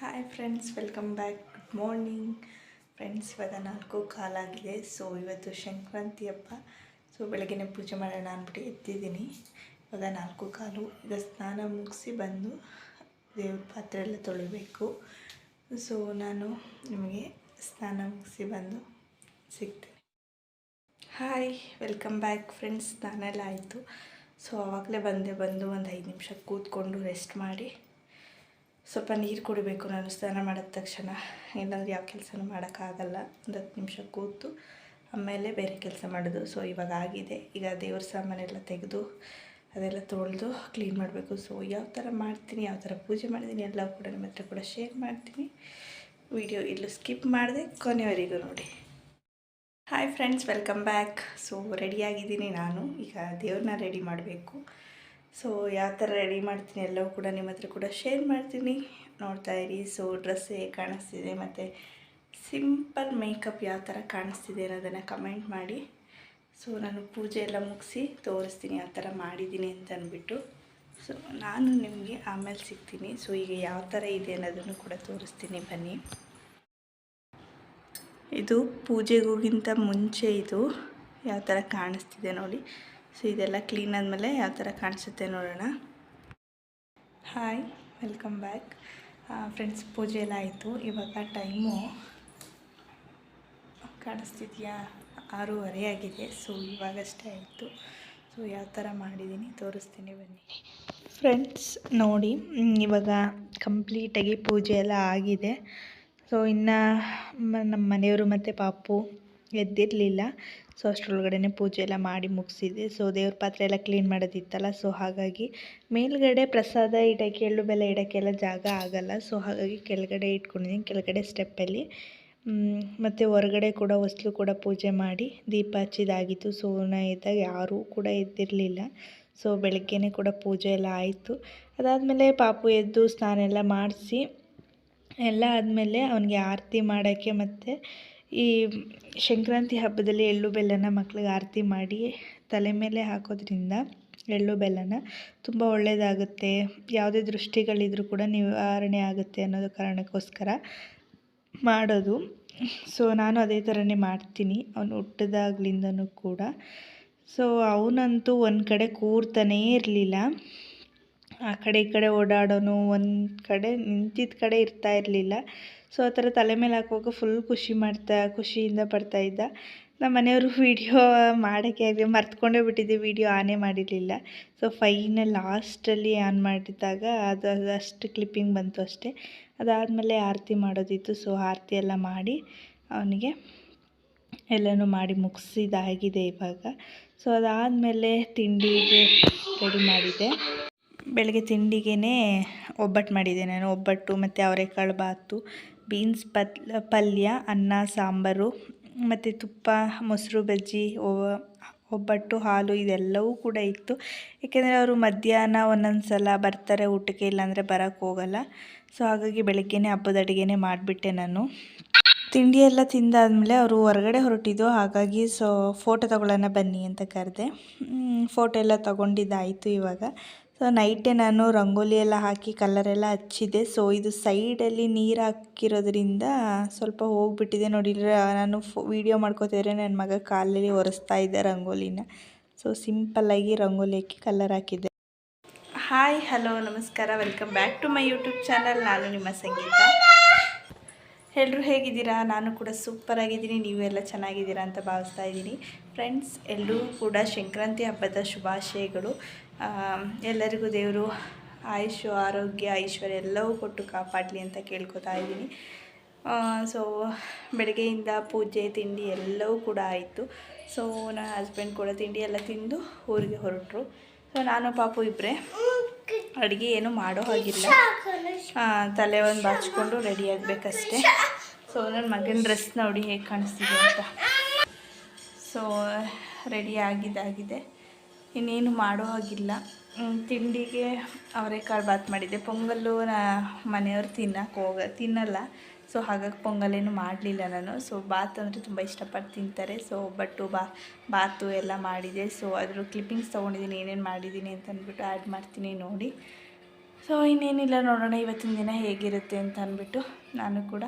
Hi friends welcome back good morning friends ಇವಾಗ ನಾಲ್ಕು ಕಾಲಾಗಿದೆ so ಇವತ್ತು ಸಂಕ್ರಾಂತಿ ಹಬ್ಬ. ಸೊ ಬೆಳಗ್ಗೆನೆ ಪೂಜೆ ಮಾಡೋಣ ಅಂದ್ಬಿಟ್ಟು ಎತ್ತಿದ್ದೀನಿ. ಇವಾಗ ನಾಲ್ಕು ಕಾಲು. ಈಗ ಸ್ನಾನ ಮುಗಿಸಿ ಬಂದು ದೇವ್ರ ಪಾತ್ರೆ ಎಲ್ಲ ತೊಳಿಬೇಕು. ಸೊ ನಾನು ನಿಮಗೆ ಸ್ನಾನ ಮುಗಿಸಿ ಬಂದು ಸಿಗ್ತೀನಿ. ಹಾಯ್ ವೆಲ್ಕಮ್ ಬ್ಯಾಕ್ ಫ್ರೆಂಡ್ಸ್ ಸ್ನಾನ ಎಲ್ಲ ಆಯಿತು. ಸೊ ಆವಾಗಲೇ ಬಂದೆ. ಬಂದು ಒಂದು ಐದು ನಿಮಿಷ ಕೂತ್ಕೊಂಡು ರೆಸ್ಟ್ ಮಾಡಿ. ಸ್ವಲ್ಪ ನೀರು ಕುಡಿಬೇಕು ನಾನು ಸ್ನಾನ ಮಾಡಿದ ತಕ್ಷಣ. ಇಲ್ಲಾಂದ್ರೆ ಯಾವ ಕೆಲಸನೂ ಮಾಡೋಕ್ಕಾಗಲ್ಲ. ಒಂದು ಹತ್ತು ನಿಮಿಷ ಕೂತು ಆಮೇಲೆ ಬೇರೆ ಕೆಲಸ ಮಾಡೋದು. ಸೊ ಇವಾಗ ಆಗಿದೆ. ಈಗ ದೇವ್ರ ಸಾಮಾನೆಲ್ಲ ತೆಗೆದು ಅದೆಲ್ಲ ತೊಳೆದು ಕ್ಲೀನ್ ಮಾಡಬೇಕು. ಸೊ ಯಾವ ಥರ ಮಾಡ್ತೀನಿ, ಯಾವ ಥರ ಪೂಜೆ ಮಾಡಿದ್ದೀನಿ ಎಲ್ಲ ಕೂಡ ನಿಮ್ಮ ಹತ್ರ ಕೂಡ ಶೇರ್ ಮಾಡ್ತೀನಿ. ವಿಡಿಯೋ ಇಲ್ಲೂ ಸ್ಕಿಪ್ ಮಾಡಿದೆ ಕೊನೆಯವರೆಗೂ ನೋಡಿ. Hi friends welcome back so ರೆಡಿಯಾಗಿದ್ದೀನಿ ನಾನು. ಈಗ ದೇವ್ರನ್ನ ರೆಡಿ ಮಾಡಬೇಕು. ಸೊ ಯಾವ ಥರ ರೆಡಿ ಮಾಡ್ತೀನಿ ಎಲ್ಲವೂ ಕೂಡ ನಿಮ್ಮ ಹತ್ರ ಕೂಡ ಶೇರ್ ಮಾಡ್ತೀನಿ. ನೋಡ್ತಾ ಇರಿ. ಸೊ ಡ್ರೆಸ್ ಹೇಗೆ ಕಾಣಿಸ್ತಿದೆ ಮತ್ತು ಸಿಂಪಲ್ ಮೇಕಪ್ ಯಾವ ಥರ ಕಾಣಿಸ್ತಿದೆ ಅನ್ನೋದನ್ನು ಕಮೆಂಟ್ ಮಾಡಿ. ಸೊ ನಾನು ಪೂಜೆ ಎಲ್ಲ ಮುಗಿಸಿ ತೋರಿಸ್ತೀನಿ ಯಾವ ಥರ ಮಾಡಿದ್ದೀನಿ ಅಂತ ಅಂದ್ಬಿಟ್ಟು. ಸೊ ನಾನು ನಿಮಗೆ ಆಮೇಲೆ ಸಿಗ್ತೀನಿ. ಸೊ ಈಗ ಯಾವ ಥರ ಇದೆ ಅನ್ನೋದನ್ನು ಕೂಡ ತೋರಿಸ್ತೀನಿ. ಬನ್ನಿ. ಇದು ಪೂಜೆಗೋಗಿಂತ ಮುಂಚೆ ಇದು. ಯಾವ ಥರ ಕಾಣಿಸ್ತಿದೆ ನೋಡಿ. ಸೊ, ಇದೆಲ್ಲ ಕ್ಲೀನ್ ಆದಮೇಲೆ ಯಾವ ಥರ ಕಾಣಿಸುತ್ತೆ ನೋಡೋಣ. Hi, welcome back. ಫ್ರೆಂಡ್ಸ್, ಪೂಜೆ ಎಲ್ಲ ಆಯಿತು. ಇವಾಗ ಟೈಮು ಕಾಣಿಸ್ತಿದೆಯಾ ಆರೂವರೆ ಆಗಿದೆ. ಸೊ, ಇವಾಗಷ್ಟೇ ಆಯಿತು. ಸೊ, ಯಾವ ಥರ ಮಾಡಿದ್ದೀನಿ ತೋರಿಸ್ತೀನಿ ಬನ್ನಿ. ಫ್ರೆಂಡ್ಸ್, ನೋಡಿ, ಇವಾಗ ಕಂಪ್ಲೀಟಾಗಿ ಪೂಜೆ ಎಲ್ಲ ಆಗಿದೆ. ಸೊ, ಇನ್ನು ನಮ್ಮ ಮನೆಯವರು ಮತ್ತು ಪಾಪು ಎದ್ದಿರಲಿಲ್ಲ. ಸೊ ಅಷ್ಟರೊಳಗಡೆ ಪೂಜೆ ಎಲ್ಲ ಮಾಡಿ ಮುಗಿಸಿದೆ ಸೊ ದೇವ್ರ ಪಾತ್ರೆ ಎಲ್ಲ ಕ್ಲೀನ್ ಮಾಡೋದಿತ್ತಲ್ಲ. ಸೊ ಹಾಗಾಗಿ ಮೇಲ್ಗಡೆ ಪ್ರಸಾದ ಇಡೋಕ್ಕೆ, ಎಳ್ಳು ಬೆಲ್ಲ ಇಡೋಕ್ಕೆಲ್ಲ ಜಾಗ ಆಗಲ್ಲ. ಸೊ ಹಾಗಾಗಿ ಕೆಳಗಡೆ ಇಟ್ಕೊಂಡಿದ್ದೀನಿ ಕೆಳಗಡೆ ಸ್ಟೆಪ್ಪಲ್ಲಿ ಮತ್ತು ಹೊರಗಡೆ ಕೂಡ ಹೊಸ್ಲು ಕೂಡ ಪೂಜೆ ಮಾಡಿ ದೀಪ ಹಚ್ಚಿದಾಗಿತ್ತು. ಸೊ ನಾ ಯಾರೂ ಕೂಡ ಎದ್ದಿರಲಿಲ್ಲ. ಸೊ ಬೆಳಗ್ಗೆನೇ ಕೂಡ ಪೂಜೆ ಎಲ್ಲ ಆಯಿತು. ಅದಾದಮೇಲೆ ಪಾಪು ಎದ್ದು ಸ್ನಾನ ಎಲ್ಲ ಮಾಡಿಸಿ, ಎಲ್ಲ ಆದಮೇಲೆ ಅವನಿಗೆ ಆರತಿ ಮಾಡೋಕ್ಕೆ ಮತ್ತು ಈ ಸಂಕ್ರಾಂತಿ ಹಬ್ಬದಲ್ಲಿ ಎಳ್ಳು ಬೆಲ್ಲನ ಮಕ್ಳಿಗೆ ಆರತಿ ಮಾಡಿ ತಲೆ ಮೇಲೆ ಹಾಕೋದ್ರಿಂದ ಎಳ್ಳು ಬೆಲ್ಲನ ತುಂಬ ಒಳ್ಳೆಯದಾಗುತ್ತೆ. ಯಾವುದೇ ದೃಷ್ಟಿಗಳಿದ್ರೂ ಕೂಡ ನಿವಾರಣೆ ಆಗುತ್ತೆ ಅನ್ನೋದು ಕಾರಣಕ್ಕೋಸ್ಕರ ಮಾಡೋದು. ಸೊ ನಾನು ಅದೇ ಥರನೇ ಮಾಡ್ತೀನಿ. ಅವನು ಹುಟ್ಟಿದಾಗ್ಲಿಂದನೂ ಕೂಡ. ಸೊ ಅವನಂತೂ ಒಂದು ಕಡೆ ಕೂರ್ತಾನೇ ಇರಲಿಲ್ಲ. ಆ ಕಡೆ ಈ ಕಡೆ ಓಡಾಡೋನು, ಒಂದು ಕಡೆ ನಿಂತಿದ್ದ ಕಡೆ ಇರ್ತಾ ಇರಲಿಲ್ಲ. ಸೊ ಆ ಥರ ತಲೆ ಮೇಲೆ ಹಾಕುವಾಗ ಫುಲ್ ಖುಷಿ ಮಾಡ್ತಾ, ಖುಷಿಯಿಂದ ಬರ್ತಾ ಇದ್ದ. ನಮ್ಮ ಮನೆಯವರು ವೀಡಿಯೋ ಮಾಡೋಕ್ಕೆ ಆಗಲಿ ಮರ್ತ್ಕೊಂಡೇ ಬಿಟ್ಟಿದ್ದೆ ವೀಡಿಯೋ ಆನೇ ಮಾಡಿರಲಿಲ್ಲ. ಸೊ ಫೈನಲ್ ಲಾಸ್ಟಲ್ಲಿ ಆನ್ ಮಾಡಿದಾಗ ಅದು ಅಷ್ಟು ಕ್ಲಿಪ್ಪಿಂಗ್ ಬಂತು ಅಷ್ಟೇ. ಅದಾದಮೇಲೆ ಆರತಿ ಮಾಡೋದಿತ್ತು. ಸೊ ಆರತಿ ಎಲ್ಲ ಮಾಡಿ ಅವನಿಗೆ ಎಲ್ಲನೂ ಮಾಡಿ ಮುಗಿಸಿದಾಗಿದೆ ಇವಾಗ. ಸೊ ಅದಾದಮೇಲೆ ತಿಂಡಿಗೆ ರೆಡಿ ಮಾಡಿದೆ ಬೆಳಗ್ಗೆ ತಿಂಡಿಗೇ ಒಬ್ಬಟ್ಟು ಮಾಡಿದ್ದೆ ನಾನು, ಒಬ್ಬಟ್ಟು ಮತ್ತು ಅವರೆಕಾಳು ಬಾತು ಬೀನ್ಸ್ ಪತ್, ಪಲ್ಯ, ಅನ್ನ, ಸಾಂಬಾರು, ಮತ್ತು ತುಪ್ಪ, ಮೊಸರು, ಬಜ್ಜಿ ಒಬ್ಬಟ್ಟು, ಹಾಲು ಇದೆಲ್ಲವೂ ಕೂಡ ಇತ್ತು. ಏಕೆಂದರೆ ಅವರು ಮಧ್ಯಾಹ್ನ ಒಂದೊಂದು ಸಲ ಬರ್ತಾರೆ, ಊಟಕ್ಕೆ ಇಲ್ಲಾಂದರೆ ಬರೋಕ್ಕೆ ಹೋಗಲ್ಲ. ಸೊ ಹಾಗಾಗಿ ಬೆಳಗ್ಗೆನೇ ಹಬ್ಬದ ಅಡುಗೆನೇ ಮಾಡಿಬಿಟ್ಟೆ ನಾನು. ತಿಂಡಿ ಎಲ್ಲ ತಿಂದಾದಮೇಲೆ ಅವರು ಹೊರಗಡೆ ಹೊರಟಿದ್ದು, ಹಾಗಾಗಿ ಸೊ ಫೋಟೋ ತಗೊಳ್ಳೋಣ ಬನ್ನಿ ಅಂತ ಕರೆದೆ. ಫೋಟೋ ಎಲ್ಲ ತೊಗೊಂಡಿದ್ದಾಯಿತು ಇವಾಗ. ಸೊ ನೈಟೇ ನಾನು ರಂಗೋಲಿ ಎಲ್ಲ ಹಾಕಿ ಕಲರೆಲ್ಲ ಹಚ್ಚಿದೆ ಸೊ ಇದು ಸೈಡಲ್ಲಿ ನೀರು ಹಾಕಿರೋದ್ರಿಂದ ಸ್ವಲ್ಪ ಹೋಗ್ಬಿಟ್ಟಿದೆ. ನೋಡಿ ನಾನು ಫೋ ವೀಡಿಯೋ ಮಾಡ್ಕೋತಿದ್ರೆ ನನ್ನ ಮಗ ಕಾಲಲ್ಲಿ ಒರೆಸ್ತಾ ಇದ್ದೆ ರಂಗೋಲಿನ. ಸೊ ಸಿಂಪಲ್ಲಾಗಿ ರಂಗೋಲಿ ಹಾಕಿ ಕಲರ್ ಹಾಕಿದ್ದೆ. ಹಾಯ್ ಹಲೋ ನಮಸ್ಕಾರ. Welcome back to my YouTube channel ನಾನು ನಿಮ್ಮ ಸಂಗೀತ. ಎಲ್ಲರೂ ಹೇಗಿದ್ದೀರಾ? ನಾನು ಕೂಡ ಸೂಪರ್ ಆಗಿದ್ದೀನಿ. ನೀವೆಲ್ಲ ಚೆನ್ನಾಗಿದ್ದೀರಾ ಅಂತ ಭಾವಿಸ್ತಾ ಇದ್ದೀನಿ. ಫ್ರೆಂಡ್ಸ್ ಎಲ್ಲರೂ ಕೂಡ ಸಂಕ್ರಾಂತಿ ಹಬ್ಬದ ಶುಭಾಶಯಗಳು. ಎಲ್ಲರಿಗೂ ದೇವರು ಆಯುಷು ಆರೋಗ್ಯ, ಐಶ್ವರ್ಯ ಎಲ್ಲವೂ ಕೊಟ್ಟು ಕಾಪಾಡಲಿ ಅಂತ ಕೇಳ್ಕೊತಾ ಇದ್ದೀನಿ. ಸೊ ಬೆಳಗ್ಗೆಯಿಂದ ಪೂಜೆ, ತಿಂಡಿ ಎಲ್ಲವೂ ಕೂಡ ಆಯಿತು. ಸೊ ನನ್ನ ಹಸ್ಬೆಂಡ್ ಕೂಡ ತಿಂಡಿ ಎಲ್ಲ ತಿಂದು ಊರಿಗೆ ಹೊರಟರು. ಸೊ ನಾನು, ಪಾಪು ಇಬ್ಬರೇ ಅಡುಗೆ ಏನು ಮಾಡೋ ಹಾಗಿಲ್ಲ. ತಲೆ ಒಂದು ಬಾಚ್ಕೊಂಡು ರೆಡಿ ಆಗಬೇಕಷ್ಟೇ. ಸೊ ನನ್ನ ಮಗನ ಡ್ರೆಸ್ ನೋಡಿ ಹೇಗೆ ಕಾಣಿಸ್ತಿದೆ ಅಂತ. ಸೊ ರೆಡಿ ಆಗಿದ್ದಾಗಿದೆ. ಇನ್ನೇನು ಮಾಡೋ ಹಾಗಿಲ್ಲ. ತಿಂಡಿಗೆ ಅವರೆಕಾಳು ಬಾತ್ ಮಾಡಿದ್ದೆ. ಪೊಂಗಲ್ಲು ನಾ ಮನೆಯವ್ರು ತಿನ್ನಕ್ಕೆ ಹೋಗ, ತಿನ್ನಲ್ಲ. ಸೊ, ಹಾಗಾಗಿ ಪೊಂಗಲೇನು ಮಾಡಲಿಲ್ಲ ನಾನು. ಸೊ ಬಾತ್ ಅಂದರೆ ತುಂಬ ಇಷ್ಟಪಟ್ಟು ತಿಂತಾರೆ. ಸೊ ಒಬ್ಬಟ್ಟು ಬಾ ಬಾತು ಎಲ್ಲ ಮಾಡಿದೆ. ಸೊ ಅದ್ರ ಕ್ಲಿಪ್ಪಿಂಗ್ಸ್ ತೊಗೊಂಡಿದ್ದೀನಿ, ಏನೇನು ಮಾಡಿದ್ದೀನಿ ಅಂತ ಅಂದ್ಬಿಟ್ಟು ಆ್ಯಡ್ ಮಾಡ್ತೀನಿ ನೋಡಿ. ಸೊ, ಇನ್ನೇನಿಲ್ಲ ನೋಡೋಣ, ಇವತ್ತಿನ ದಿನ ಹೇಗಿರುತ್ತೆ ಅಂತ ಅಂದ್ಬಿಟ್ಟು ನಾನು ಕೂಡ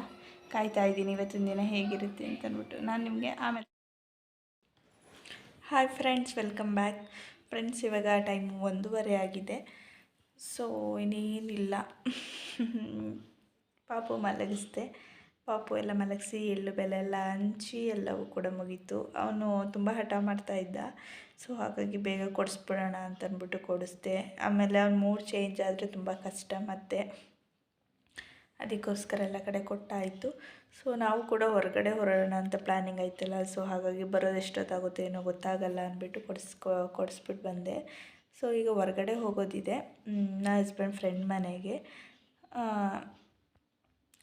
ಕಾಯ್ತಾ ಇದ್ದೀನಿ. ಇವತ್ತಿನ ದಿನ ಹೇಗಿರುತ್ತೆ ಅಂತ ಅಂದ್ಬಿಟ್ಟು ನಾನು ನಿಮಗೆ ಆಮೇಲೆ hi friends welcome back friends ಇವಾಗ ಟೈಮು ಒಂದೂವರೆ ಆಗಿದೆ. ಸೊ ಇನ್ನೇನಿಲ್ಲ. ಪಾಪು ಮಲಗಿಸ್ದೆ. ಪಾಪು ಎಲ್ಲ ಮಲಗಿಸಿ, ಎಳ್ಳು ಬೆಲೆ ಎಲ್ಲ ಹಂಚಿ ಎಲ್ಲವೂ ಕೂಡ ಮುಗೀತು. ಅವನು ತುಂಬ ಹಠ ಮಾಡ್ತಾ ಇದ್ದ. ಸೊ ಹಾಗಾಗಿ ಬೇಗ ಕೊಡಿಸ್ಬಿಡೋಣ ಅಂತಂದ್ಬಿಟ್ಟು ಕೊಡಿಸ್ದೆ. ಆಮೇಲೆ ಅವ್ನು ಮೂಡ್ ಚೇಂಜ್ ಆದರೆ ತುಂಬ ಕಷ್ಟ ಮತ್ತು ಅದಕ್ಕೋಸ್ಕರ ಎಲ್ಲ ಕಡೆ ಕೊಟ್ಟಾಯಿತು. ಸೊ ನಾವು ಕೂಡ ಹೊರಗಡೆ ಹೊರಡೋಣ ಅಂತ ಪ್ಲ್ಯಾನಿಂಗ್ ಆಯ್ತಲ್ಲ. ಸೊ ಹಾಗಾಗಿ ಬರೋದು ಎಷ್ಟೊತ್ತಾಗುತ್ತೆ ಏನೋ ಗೊತ್ತಾಗಲ್ಲ ಅಂದ್ಬಿಟ್ಟು ಕೊಡಿಸ್ಕೊ ಕೊಡಿಸ್ಬಿಟ್ಟು ಬಂದೆ. ಸೊ ಈಗ ಹೊರಗಡೆ ಹೋಗೋದಿದೆ. ನನ್ನ ಹಸ್ಬೆಂಡ್ ಫ್ರೆಂಡ್ ಮನೆಗೆ.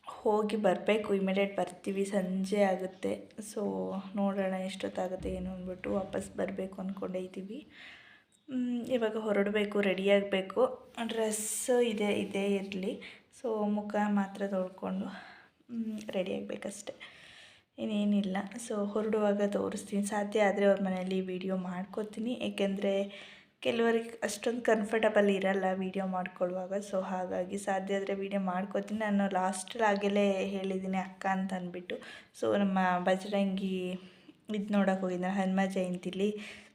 ಹೋಗಿ ಬರಬೇಕು ಇಮಿಡಿಯೇಟ್ ಬರ್ತೀವಿ, ಸಂಜೆ ಆಗುತ್ತೆ. ಸೊ ನೋಡೋಣ ಎಷ್ಟೊತ್ತಾಗುತ್ತೆ ಏನು ಅಂದ್ಬಿಟ್ಟು ವಾಪಸ್ ಬರಬೇಕು ಅಂದ್ಕೊಂಡೇ ಇದ್ದೀವಿ ಇವಾಗ ಹೊರಡಬೇಕು ರೆಡಿಯಾಗಬೇಕು ಡ್ರೆಸ್ಸು ಇದೆ, ಇದೇ ಇರಲಿ. ಸೊ ಮುಖ ಮಾತ್ರ ತೊಳ್ಕೊಂಡು ರೆಡಿ ಆಗಬೇಕಷ್ಟೆ. ಇನ್ನೇನಿಲ್ಲ. ಸೊ ಹೊರಡುವಾಗ ತೋರಿಸ್ತೀನಿ. ಸಾಧ್ಯ ಆದರೆ ಅವ್ರ ಮನೆಯಲ್ಲಿ ವೀಡಿಯೋ ಮಾಡ್ಕೋತೀನಿ. ಏಕೆಂದರೆ ಕೆಲವರಿಗೆ ಅಷ್ಟೊಂದು ಕಂಫರ್ಟಬಲ್ ಇರಲ್ಲ ವೀಡಿಯೋ ಮಾಡ್ಕೊಳ್ಳುವಾಗ. ಸೊ ಹಾಗಾಗಿ ಸಾಧ್ಯ ಆದರೆ ವೀಡಿಯೋ ಮಾಡ್ಕೋತೀನಿ. ನಾನು ಲಾಸ್ಟಲ್ಲಿ ಹೇಳಿದ್ದೀನಿ ಅಕ್ಕ ಅಂತ ಅಂದ್ಬಿಟ್ಟು. ಸೊ ನಮ್ಮ ಬಜರಂಗಿ ಇದು ನೋಡೋಕೆ ಹೋಗಿದ್ದೆ ಹನುಮ ಜಯಂತಿಲಿ.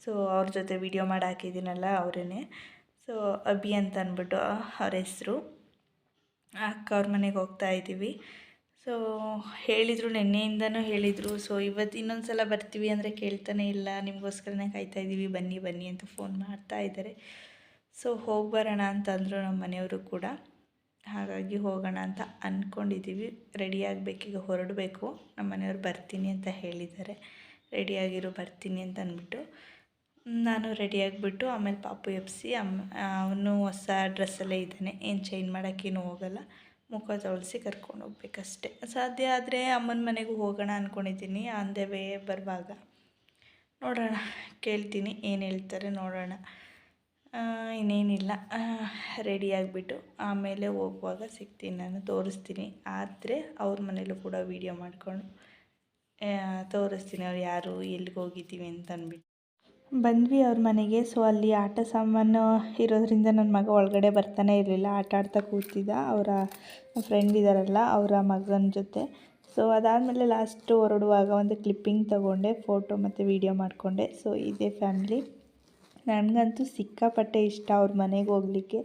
ಸೊ ಅವ್ರ ಜೊತೆ ವೀಡಿಯೋ ಮಾಡಿ ಹಾಕಿದ್ದೀನಲ್ಲ ಅವರೇ ಸೊ ಅಭಿ ಅಂತ ಅಂದ್ಬಿಟ್ಟು ಅವ್ರ ಹೆಸರು. ಅಕ್ಕ ಅವ್ರ ಮನೆಗೆ ಹೋಗ್ತಾ ಇದ್ದೀವಿ. ಸೊ ಹೇಳಿದರು, ನಿನ್ನೆಯಿಂದನೂ ಹೇಳಿದರು. ಸೊ ಇವತ್ತು ಇನ್ನೊಂದು ಸಲ ಬರ್ತೀವಿ ಅಂದರೆ ಕೇಳ್ತಾನೆ ಇಲ್ಲ. ನಿಮಗೋಸ್ಕರನೇ ಕಾಯ್ತಾ ಇದ್ದೀವಿ. ಬನ್ನಿ ಬನ್ನಿ ಅಂತ ಫೋನ್ ಮಾಡ್ತಾ ಇದ್ದಾರೆ ಸೊ ಹೋಗಿ ಬರೋಣ ಅಂತಂದರು ನಮ್ಮ ಮನೆಯವರು ಕೂಡ. ಹಾಗಾಗಿ ಹೋಗೋಣ ಅಂತ ಅಂದ್ಕೊಂಡಿದ್ದೀವಿ ರೆಡಿ ಆಗಬೇಕೀಗ ಹೊರಡಬೇಕು. ನಮ್ಮ ಮನೆಯವ್ರು ಬರ್ತೀನಿ ಅಂತ ಹೇಳಿದ್ದಾರೆ. ರೆಡಿಯಾಗಿರೋ ಬರ್ತೀನಿ ಅಂತ ಅಂದ್ಬಿಟ್ಟು ನಾನು ರೆಡಿಯಾಗಿಬಿಟ್ಟು ಆಮೇಲೆ ಪಾಪು ಎಬ್ಸಿ ಅಮ್ಮ, ಅವನು ಹೊಸ ಡ್ರೆಸ್ಸಲ್ಲೇ ಇದ್ದಾನೆ, ಏನು ಚೇಂಜ್ ಮಾಡೋಕ್ಕೇನು ಹೋಗಲ್ಲ. ಮುಖ ತೊಳಸಿ ಕರ್ಕೊಂಡು ಹೋಗ್ಬೇಕಷ್ಟೆ. ಸಾಧ್ಯ ಆದರೆ ಅಮ್ಮನ ಮನೆಗೂ ಹೋಗೋಣ ಅಂದ್ಕೊಂಡಿದ್ದೀನಿ ಆನ್ ದ ವೇ ಬರುವಾಗ. ನೋಡೋಣ, ಕೇಳ್ತೀನಿ ಏನು ಹೇಳ್ತಾರೆ ನೋಡೋಣ. ಇನ್ನೇನಿಲ್ಲ. ರೆಡಿಯಾಗಿಬಿಟ್ಟು ಆಮೇಲೆ ಹೋಗುವಾಗ ಸಿಗ್ತೀನಿ ನಾನು, ತೋರಿಸ್ತೀನಿ. ಆದರೆ ಅವ್ರ ಮನೇಲೂ ಕೂಡ ವೀಡಿಯೋ ಮಾಡಿಕೊಂಡು ತೋರಿಸ್ತೀನಿ ಅವ್ರು ಯಾರು ಎಲ್ಲಿಗೆ ಹೋಗಿದ್ದೀವಿ ಅಂತ ಅಂದ್ಬಿಟ್ಟು. ಬಂದ್ವಿ ಅವ್ರ ಮನೆಗೆ. ಸೊ ಅಲ್ಲಿ ಆಟ ಸಾಮಾನು ಇರೋದರಿಂದ ನನ್ನ ಮಗ ಒಳಗಡೆ ಬರ್ತಾನೆ ಇರಲಿಲ್ಲ. ಆಟ ಆಡ್ತಾ ಕೂತಿದ್ದ. ಅವರ ಫ್ರೆಂಡ್ ಇದ್ದಾರಲ್ಲ ಅವರ ಮಗನ ಜೊತೆ. ಸೊ ಅದಾದಮೇಲೆ ಲಾಸ್ಟು ಹೊರಡುವಾಗ ಒಂದು ಕ್ಲಿಪ್ಪಿಂಗ್ ತೊಗೊಂಡೆ ಫೋಟೋ ಮತ್ತು ವೀಡಿಯೋ ಮಾಡಿಕೊಂಡೆ. ಸೊ ಇದೇ ಫ್ಯಾಮ್ಲಿ ನನಗಂತೂ ಸಿಕ್ಕಾಪಟ್ಟೆ ಇಷ್ಟ ಅವ್ರ ಮನೆಗೆ ಹೋಗಲಿಕ್ಕೆ.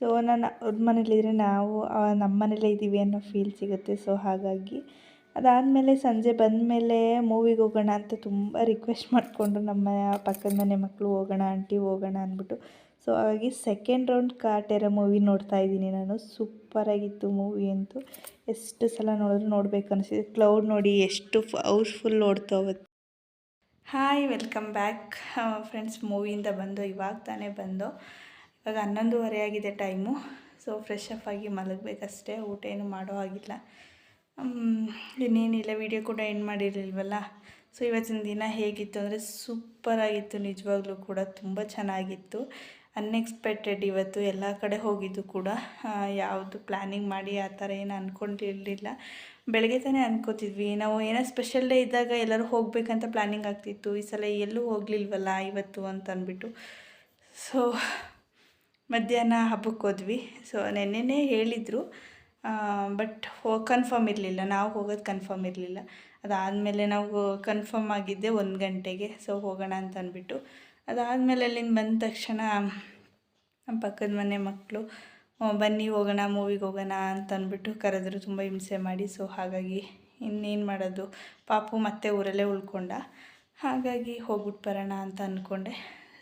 ಸೊ ನಾನು ಅವ್ರ ಮನೇಲಿದ್ದರೆ ನಾವು ನಮ್ಮ ಮನೇಲೇ ಇದ್ದೀವಿ ಅನ್ನೋ ಫೀಲ್ ಸಿಗುತ್ತೆ. ಸೊ ಹಾಗಾಗಿ ಅದಾದಮೇಲೆ ಸಂಜೆ ಬಂದಮೇಲೆ ಮೂವಿಗೆ ಹೋಗೋಣ ಅಂತ ತುಂಬ ರಿಕ್ವೆಸ್ಟ್ ಮಾಡಿಕೊಂಡು ನಮ್ಮ ಪಕ್ಕದ ಮನೆ ಮಕ್ಕಳು ಹೋಗೋಣ ಆಂಟಿ ಹೋಗೋಣ ಅಂದ್ಬಿಟ್ಟು. ಸೊ ಹಾಗಾಗಿ ಸೆಕೆಂಡ್ ರೌಂಡ್ ಕಾಟೇರ ಮೂವಿ ನೋಡ್ತಾ ಇದ್ದೀನಿ ನಾನು. ಸೂಪರಾಗಿತ್ತು ಮೂವಿ ಅಂತೂ. ಎಷ್ಟು ಸಲ ನೋಡಿದ್ರು ನೋಡಬೇಕು ಅನಿಸಿದೆ. ಕ್ಲೌಡ್ ನೋಡಿ ಎಷ್ಟು ಹೌಸ್ಫುಲ್ ನೋಡ್ತಾ ಹೋಗುತ್ತೆ ಹಾಯ್ ವೆಲ್ಕಮ್ ಬ್ಯಾಕ್ ಫ್ರೆಂಡ್ಸ್ ಮೂವಿಯಿಂದ ಬಂದು, ಇವಾಗ ತಾನೇ ಬಂದು. ಇವಾಗ ಹನ್ನೊಂದುವರೆ ಆಗಿದೆ ಟೈಮು ಸೊ ಫ್ರೆಶ್ ಅಪ್ ಆಗಿ ಮಲಗಬೇಕಷ್ಟೇ. ಊಟ ಏನು ಮಾಡೋ ಆಗಿಲ್ಲ ಇನ್ನೇನಿಲ್ಲ ವೀಡಿಯೋ ಕೂಡ ಎಂಡ್ ಮಾಡಿರಲಿಲ್ವಲ್ಲ? ಸೊ ಇವತ್ತಿನ ದಿನ ಹೇಗಿತ್ತು ಅಂದರೆ ಸೂಪರಾಗಿತ್ತು ನಿಜವಾಗ್ಲೂ ಕೂಡ ತುಂಬ ಚೆನ್ನಾಗಿತ್ತು. ಅನ್ಎಕ್ಸ್ಪೆಕ್ಟೆಡ್ ಇವತ್ತು ಎಲ್ಲ ಕಡೆ ಹೋಗಿದ್ದು ಕೂಡ ಯಾವುದು ಪ್ಲ್ಯಾನಿಂಗ್ ಮಾಡಿ ಆ ಥರ ಏನು ಅಂದ್ಕೊಂಡಿರಲಿಲ್ಲ ಬೆಳಗ್ಗೆ ತಾನೇ ಅನ್ಕೋತಿದ್ವಿ. ನಾವು ಏನೋ ಸ್ಪೆಷಲ್ ಡೇ ಇದ್ದಾಗ ಎಲ್ಲರೂ ಹೋಗಬೇಕಂತ ಪ್ಲ್ಯಾನಿಂಗ್ ಆಗ್ತಿತ್ತು. ಈ ಸಲ ಎಲ್ಲೂ ಹೋಗಲಿಲ್ವಲ್ಲ ಇವತ್ತು ಅಂತ ಅಂದ್ಬಿಟ್ಟು. ಸೊ ಮಧ್ಯಾಹ್ನ ಹಬ್ಬಕ್ಕೆ ಹೋದ್ವಿ. ಸೊ ನೆನ್ನೆನೇ ಹೇಳಿದರು. ಬಟ್ ಹೋ ಕನ್ಫರ್ಮ್ ಇರಲಿಲ್ಲ. ನಾವು ಹೋಗೋದು ಕನ್ಫರ್ಮ್ ಇರಲಿಲ್ಲ. ಅದಾದಮೇಲೆ ನಾವು ಕನ್ಫರ್ಮ್ ಆಗಿದ್ದೆ ಒಂದು ಗಂಟೆಗೆ. ಸೊ ಹೋಗೋಣ ಅಂತ ಅಂದ್ಬಿಟ್ಟು. ಅದಾದಮೇಲೆ ಅಲ್ಲಿಂದ ಬಂದ ತಕ್ಷಣ ನಮ್ಮ ಪಕ್ಕದ ಮನೆ ಮಕ್ಕಳು ಬನ್ನಿ ಹೋಗೋಣ ಮೂವಿಗೆ ಹೋಗೋಣ ಅಂತ ಅಂದ್ಬಿಟ್ಟು ಕರೆದ್ರು. ತುಂಬ ಹಿಂಸೆ ಮಾಡಿ. ಸೊ ಹಾಗಾಗಿ ಇನ್ನೇನು ಮಾಡೋದು? ಪಾಪು ಮತ್ತೆ ಊರಲ್ಲೇ ಉಳ್ಕೊಂಡ. ಹಾಗಾಗಿ ಹೋಗ್ಬಿಟ್ಟು ಬರೋಣ ಅಂತ ಅಂದ್ಕೊಂಡೆ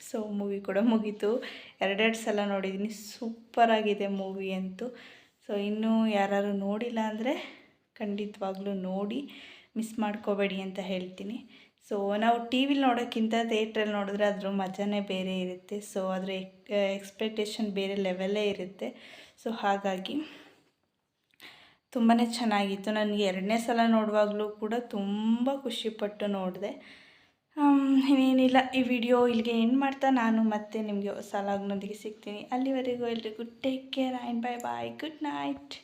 ಸೊ ಮೂವಿ ಕೂಡ ಮುಗೀತು. ಎರಡೆರಡು ಸಲ ನೋಡಿದ್ದೀನಿ ಸೂಪರಾಗಿದೆ ಮೂವಿ ಅಂತೂ. ಸೊ ಇನ್ನೂ ಯಾರು ನೋಡಿಲ್ಲ ಅಂದರೆ ಖಂಡಿತವಾಗ್ಲೂ ನೋಡಿ ಮಿಸ್ ಮಾಡ್ಕೋಬೇಡಿ ಅಂತ ಹೇಳ್ತೀನಿ. ಸೊ ನಾವು ಟಿ ವಿಲಿ ನೋಡೋಕ್ಕಿಂತ ಥಿಯೇಟ್ರಲ್ಲಿ ನೋಡಿದ್ರೆ ಅದ್ರ ಮಜಾನೇ ಬೇರೆ ಇರುತ್ತೆ. ಸೊ ಅದರ ಎಕ್ಸ್ಪೆಕ್ಟೇಷನ್ ಬೇರೆ ಲೆವೆಲ್ಲೇ ಇರುತ್ತೆ. ಸೊ ಹಾಗಾಗಿ ತುಂಬಾ ಚೆನ್ನಾಗಿತ್ತು. ನನಗೆ ಎರಡನೇ ಸಲ ನೋಡುವಾಗಲೂ ಕೂಡ ತುಂಬ ಖುಷಿಪಟ್ಟು ನೋಡಿದೆ. ಇನ್ನೇನಿಲ್ಲ. ಈ ವಿಡಿಯೋ ಇಲ್ಲಿಗೆ ಎಂಡ್ ಮಾಡ್ತಾ ನಾನು ಮತ್ತೆ ನಿಮಗೆ ಹೊಸ ಲಾಗ್ನೊಂದಿಗೆ ಸಿಗ್ತೀನಿ. ಅಲ್ಲಿವರೆಗೂ ಎಲ್ರಿಗೂ take care and bye bye good night